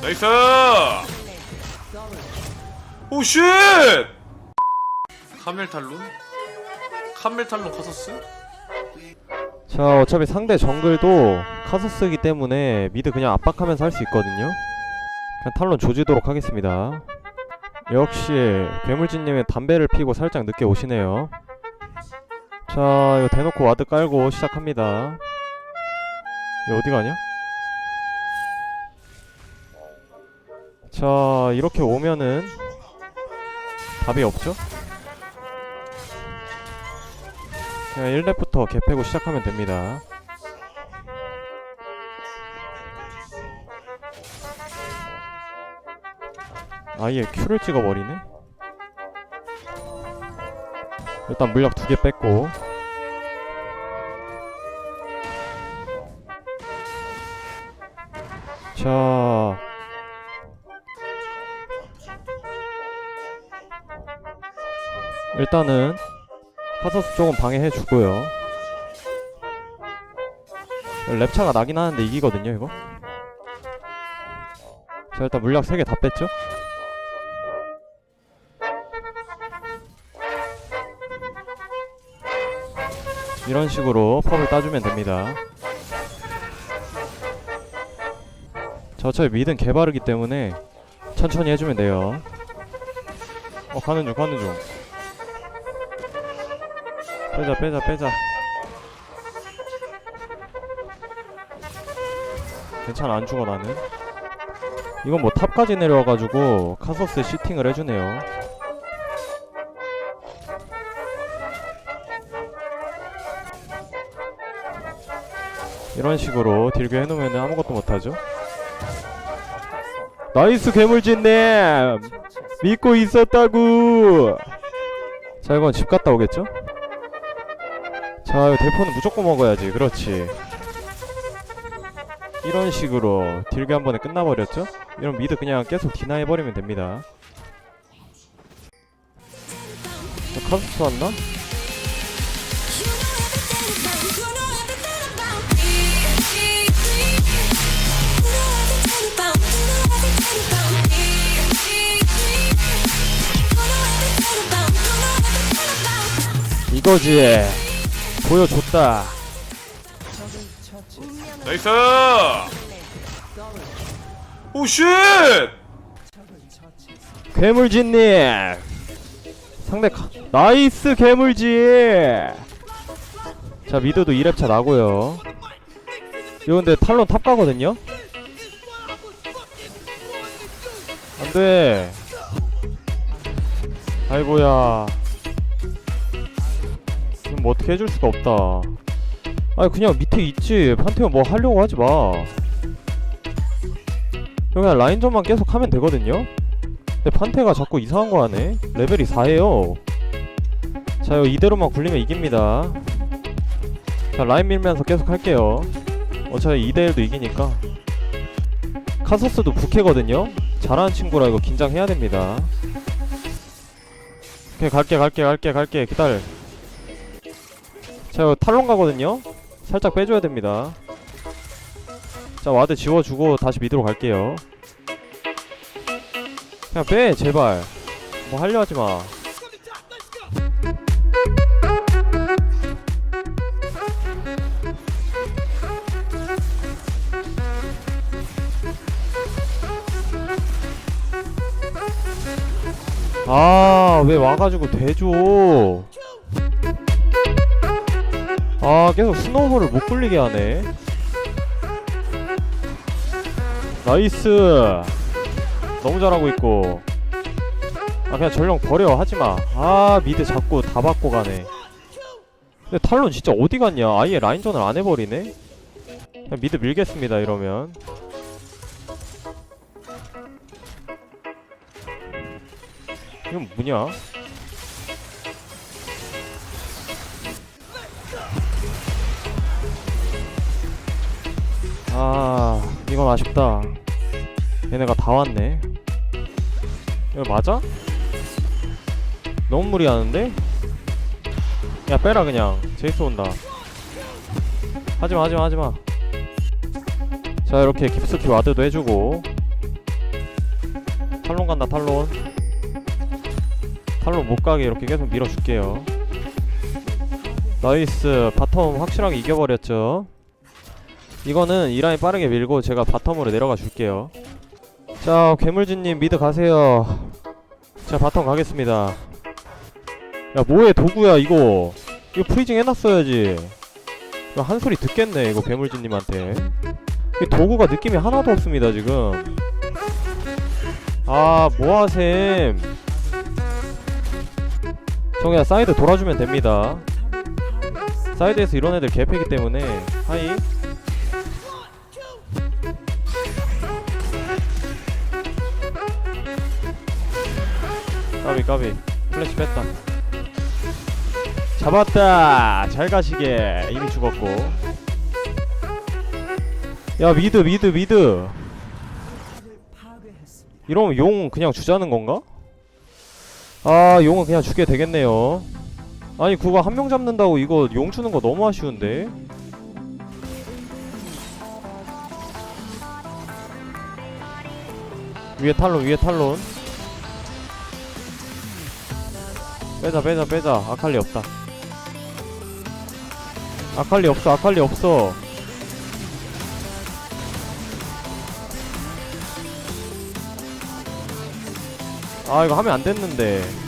나이스 오 쉣 카멜탈론? 카멜탈론 카서스? 자 어차피 상대 정글도 카서스기 때문에 미드 그냥 압박하면서 할 수 있거든요 그냥 탈론 조지도록 하겠습니다 역시 괴물진님의 담배를 피고 살짝 늦게 오시네요 자 이거 대놓고 와드 깔고 시작합니다 이거 어디 가냐? 자 이렇게 오면은 답이 없죠? 그냥 1렙부터 개 패고 시작하면 됩니다. 아예 Q를 찍어버리네? 일단 물약 두 개 뺐고 자 일단은 카서스 쪽은 방해해 주고요. 랩차가 나긴 하는데 이기거든요 이거. 자 일단 물약 3개 다 뺐죠? 이런 식으로 펌을 따주면 됩니다. 자 어차피 미드는 개바르기 때문에 천천히 해주면 돼요. 어 가는 중 가는 중 빼자 빼자 빼자. 괜찮아 안 죽어 나는. 이건 뭐 탑까지 내려와가지고 카서스에 시팅을 해주네요. 이런 식으로 딜교 해놓으면 아무것도 못하죠? 나이스 괴물진님 믿고 있었다구! 자 이건 집 갔다 오겠죠? 자, 이거 대포는 무조건 먹어야지. 그렇지. 이런 식으로 딜교 한 번에 끝나버렸죠? 이런 미드 그냥 계속 디나해버리면 됩니다. 자, 카스트 왔나? 이거지. 보여줬다. 나이스 오 쉣 괴물진님! 상대 카... 나이스 괴물진! 자, 미드도 2렙차 나고요 이거 근데 탈론 탑 가거든요? 안 돼. 아이고야. 이건 뭐 어떻게 해줄 수가 없다. 아니 그냥 밑에 있지. 판테온 뭐 하려고 하지 마. 이거 그냥 라인전만 계속 하면 되거든요? 근데 판테가 자꾸 이상한 거 하네. 레벨이 4예요. 자, 이거 이대로만 굴리면 이깁니다. 자, 라인 밀면서 계속 할게요. 어차피 2대1도 이기니까. 카서스도 부캐거든요? 잘하는 친구라 이거 긴장해야 됩니다. 오케이, 갈게, 갈게, 갈게, 갈게. 기다려. 자, 이거 탈론 가거든요? 살짝 빼줘야 됩니다. 자, 와드 지워주고 다시 미드로 갈게요. 그냥 빼, 제발. 뭐 하려 하지 마. 아, 왜 와가지고 대줘. 아, 계속 스노우볼을 못 굴리게 하네. 나이스. 너무 잘하고 있고. 아, 그냥 전령 버려. 하지 마. 아, 미드 자꾸 다 받고 가네. 근데 탈론 진짜 어디 갔냐? 아예 라인전을 안 해버리네? 그냥 미드 밀겠습니다, 이러면. 이건 뭐냐? 아, 이건 아쉽다. 얘네가 다 왔네. 이거 맞아? 너무 무리하는데? 야 빼라 그냥 제이스 온다 하지마 하지마 하지마 자 이렇게 깊숙이 와드도 해주고 탈론 간다 탈론 탈론 못가게 이렇게 계속 밀어줄게요 나이스 바텀 확실하게 이겨버렸죠 이거는 이 라인 빠르게 밀고 제가 바텀으로 내려가 줄게요. 자 괴물진님 미드 가세요. 자 바텀 가겠습니다. 야 뭐해 도구야 이거. 이거 프리징 해놨어야지. 한 소리 듣겠네 이거 괴물진님한테. 이 도구가 느낌이 하나도 없습니다 지금. 아 뭐하셈. 저 그냥 사이드 돌아주면 됩니다. 사이드에서 이런 애들 개패기 때문에. 하이 까비 까비. 플래시 뺐다. 잡았다. 잘 가시게. 이미 죽었고. 야 미드 미드 미드. 이러면 용 그냥 주자는 건가? 아 용은 그냥 주게 되겠네요. 아니 그거 한 명 잡는다고 이거 용 주는 거 너무 아쉬운데? 위에 탈론 위에 탈론 빼자 빼자 빼자. 아칼리 없다. 아칼리 없어 아칼리 없어. 아 이거 하면 안 됐는데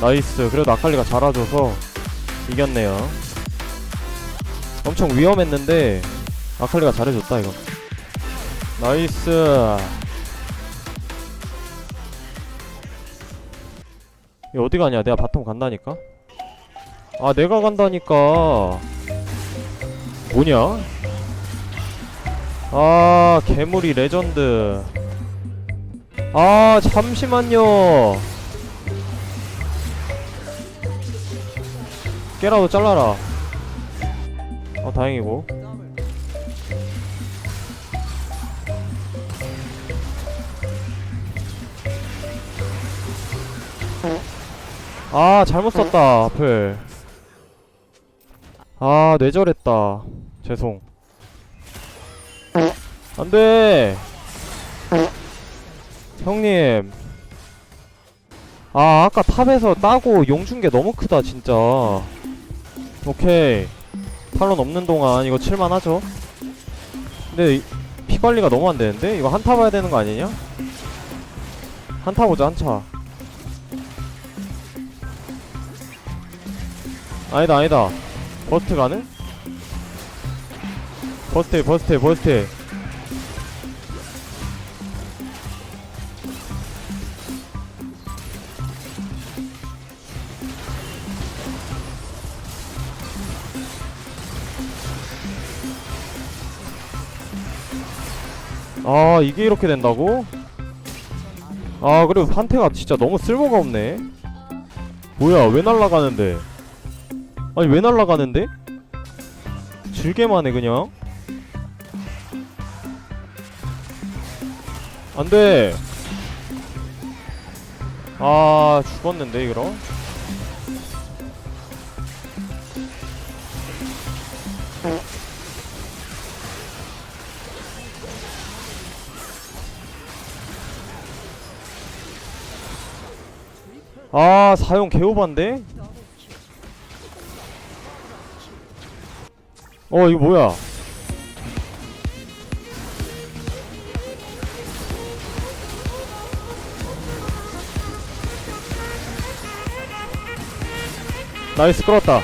나이스. 그래도 아칼리가 잘아줘서 이겼네요. 엄청 위험했는데 아칼리가 잘해줬다 이거. 나이스. 이 어디 가냐? 내가 바텀 간다니까? 아 내가 간다니까. 뭐냐? 아 괴물이 레전드. 아 잠시만요 깨라도 잘라라. 어 다행이고. 아 잘못 썼다 앞을. 아 뇌절했다. 죄송. 안돼. 형님. 아 아까 탑에서 따고 용 준 게 너무 크다 진짜 오케이. 탈론 없는 동안 이거 칠만하죠? 근데 이- 피 관리가 너무 안 되는데? 이거 한타 봐야 되는 거 아니냐? 한타 보자 한차 아니다 아니다. 버스트 가능? 버스트 버스트 버스트 아 이게 이렇게 된다고? 아 그리고 판테가 진짜 너무 쓸모가 없네. 뭐야 왜 날라가는데? 아니 왜 날라가는데? 질게만 해 그냥. 안돼. 아 죽었는데 이거 아 사용 개오반데? 어 이거 뭐야? 나이스 끌었다.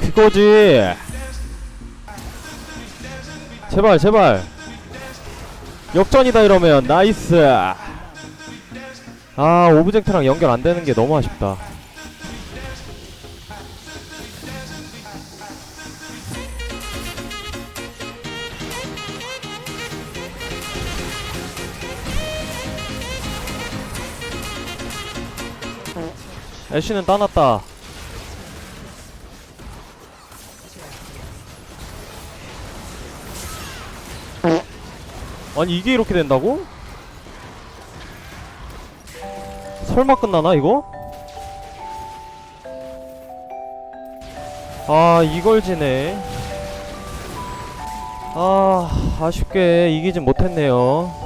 그거지. 제발 제발. 역전이다 이러면. 나이스 아 오브젝트랑 연결 안 되는 게 너무 아쉽다 애쉬는 따놨다 아니 이게 이렇게 된다고? 설마 끝나나 이거? 아 이걸 지네 아 아쉽게 이기진 못했네요